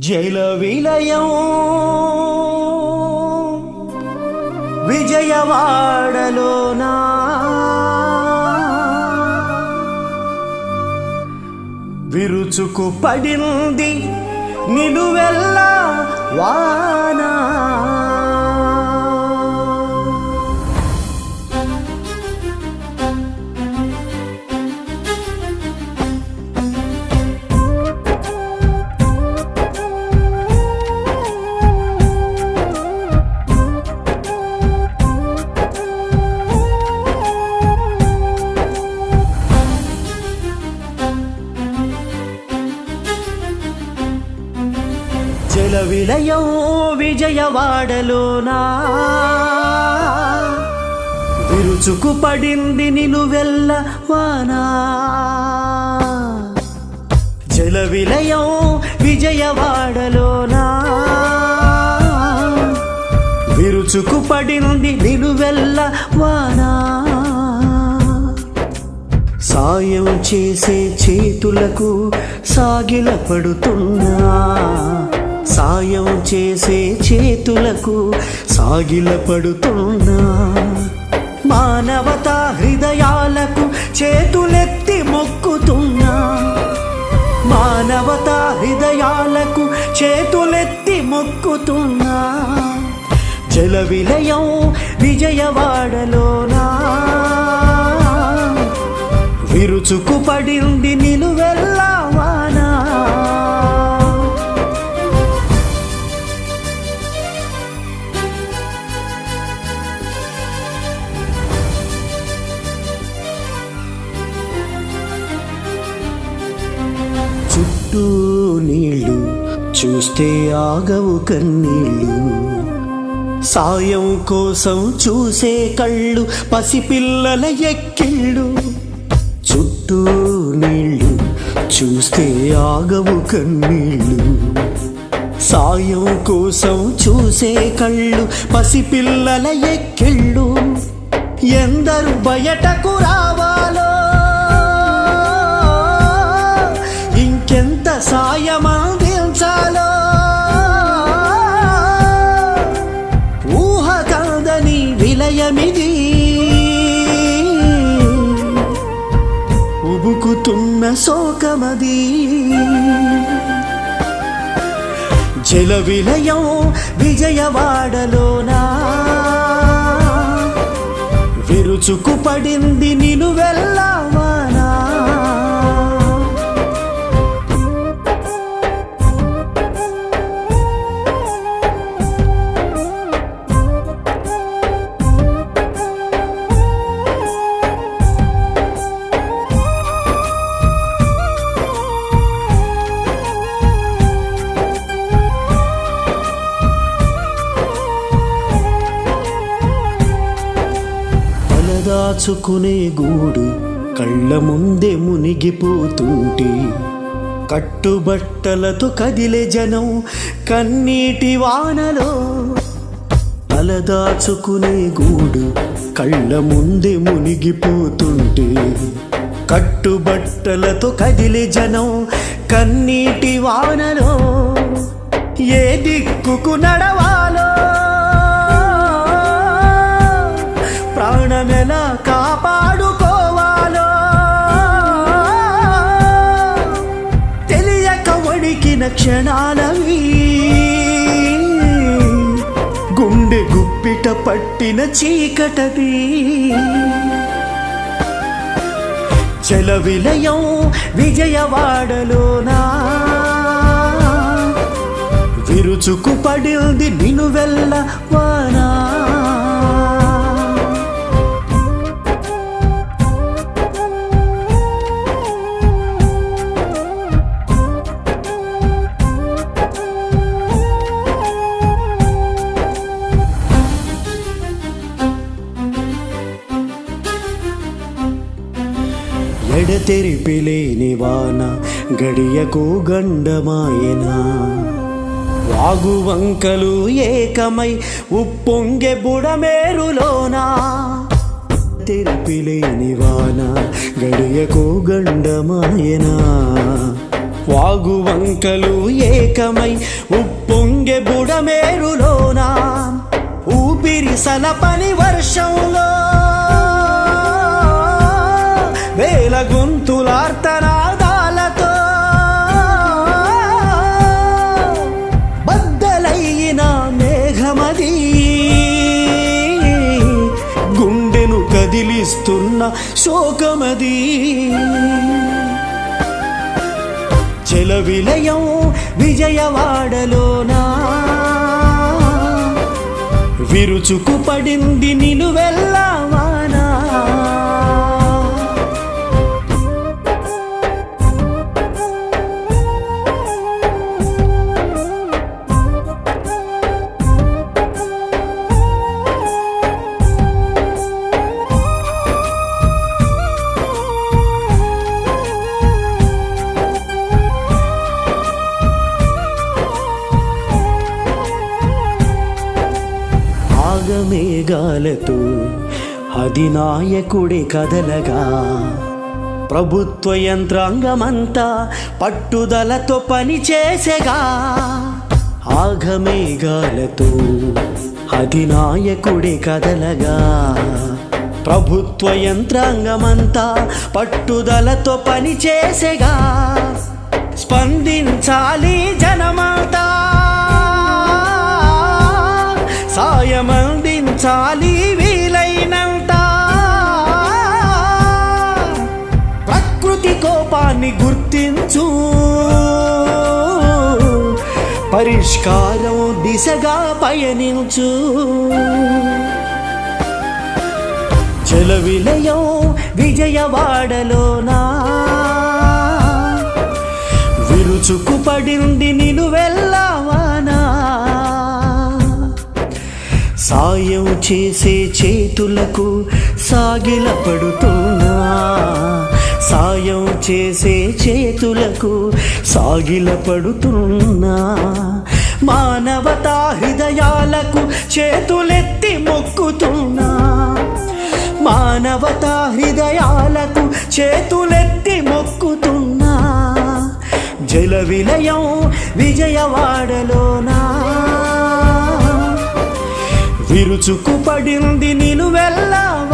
జైల విలయం. విజయవాడలోనా? విరుచుకు పడింది నిలువెల్లా వానా? జల విలయం విజయవాడలోనా? విరుచుకు పడింది నిలువెల్ల వానా? జల విలయం విజయవాడలోనా? విరుచుకు పడింది నిలువెల్ల వానా? సాయం చేసే చేతులకు సాగిల పడుతున్నా సాయం చేసే చేతులకు సాగిల పడుతున్నా మానవతా హృదయాలకు చేతులెత్తి మొక్కుతున్నా మానవతా హృదయాలకు చేతులెత్తి మొక్కుతున్నా జల విలయం విజయవాడలోనా? విరుచుకు పడింది నిలువెల్లా చుట్టూ నీళ్ళు చూస్తే ఆగవు కన్నీళ్ళు సాయం కోసం చూసే కళ్ళు పసిపిల్లల ఎక్కిళ్ళు. చుట్టూ నీళ్ళు చూస్తే ఆగవు కన్నీళ్ళు సాయం కోసం చూసే కళ్ళు పసిపిల్లల ఎక్కిళ్ళు. ఎందరు బయటకు రావాలో సాయం అందించాలో ఊహ కాదని విలయమిది. ఉబుకుతున్న శోకమది. జల విలయం విజయవాడలోనా? విరుచుకు పడింది వెళ్ళావా దాచుకునే గూడు కళ్ళ ముందే మునిగిపోతుంటే కట్టుబట్టలతో కదిలే జనం కన్నీటి వానలో అలదాచుకునే గూడు కళ్ళ ముందే మునిగిపోతుంటే కట్టుబట్టలతో కదిలే జనం కన్నీటి వానలో ఏ దిక్కుకు నడవా వణికిన క్షణాలవి. గుండె గుప్పిట పట్టిన చీకటది. చల విలయం విజయవాడలోనా? విరుచుకు పడింది నిలువెల్ల ఎడతెరిపిలేని వాన గడియకు గండమాయనా. వాగు వంకలు ఏకమై ఉప్పొంగె బుడమేరులోనా. తెలిపిలేని వాన గడియకు గండమాయనా. వాగు వంకలు ఏకమై ఉప్పొంగె బుడమేరులోనా. ఊపిరి సలపని వర్షంలో కదిలిస్తున్న శోకమది. చెల విలయం విజయవాడలోనా? విరుచుకు పడింది నిలువెల్లా మేఘాలతో అధినాయకుడి కదలగా. ప్రభుత్వ యంత్రాంగమంతా పట్టుదలతో పనిచేసెగా ఆగమేఘాలతో అధినాయకుడి కదలగా. ప్రభుత్వ యంత్రాంగమంతా పట్టుదలతో పనిచేసేగా స్పందించాలి జ గుర్తించు పరిష్కారం దిశగా పయనించు. చెల విలయం విజయవాడలోనా? విరుచుకు పడింది నిలువెల్లవానా సాయం చేసే చేతులకు సాగిల పడుతున్నా సాయం చేసే చేతులకు సాగిల పడుతున్నా మానవతా హృదయాలకు చేతులెత్తి మొక్కుతున్నా మానవతా హృదయాలకు చేతులెత్తి మొక్కుతున్నా జల విలయం విజయవాడలోనా? విరుచుకు పడింది నిలువెల్లవా